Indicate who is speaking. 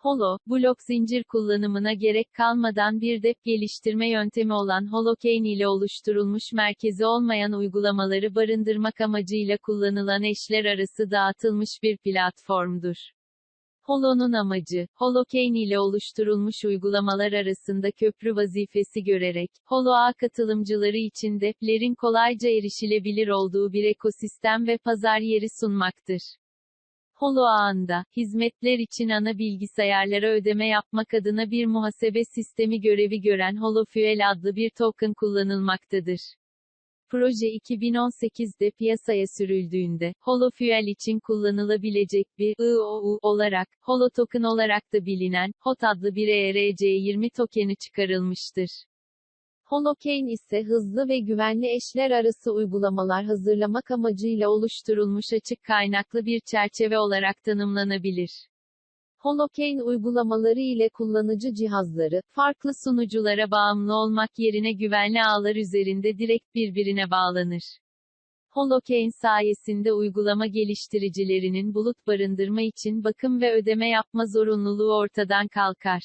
Speaker 1: Holo, blok zincir kullanımına gerek kalmadan bir dep geliştirme yöntemi olan Holochain ile oluşturulmuş merkezi olmayan uygulamaları barındırmak amacıyla kullanılan eşler arası dağıtılmış bir platformdur. Holo'nun amacı, Holochain ile oluşturulmuş uygulamalar arasında köprü vazifesi görerek, Holo ağ katılımcıları için deplerin kolayca erişilebilir olduğu bir ekosistem ve pazar yeri sunmaktır. Holo ağında, hizmetler için ana bilgisayarlara ödeme yapmak adına bir muhasebe sistemi görevi gören HoloFuel adlı bir token kullanılmaktadır. Proje 2018'de piyasaya sürüldüğünde, HoloFuel için kullanılabilecek bir IOU olarak, Holo Token olarak da bilinen, HOT adlı bir E ERC20 tokeni çıkarılmıştır.
Speaker 2: Holochain ise hızlı ve güvenli eşler arası uygulamalar hazırlamak amacıyla
Speaker 1: oluşturulmuş açık kaynaklı bir çerçeve olarak tanımlanabilir.
Speaker 2: Holochain uygulamaları ile kullanıcı cihazları,
Speaker 1: Farklı sunuculara bağımlı olmak yerine güvenli ağlar üzerinde direkt birbirine bağlanır. Holochain sayesinde uygulama geliştiricilerinin bulut barındırma için bakım ve ödeme yapma zorunluluğu ortadan kalkar.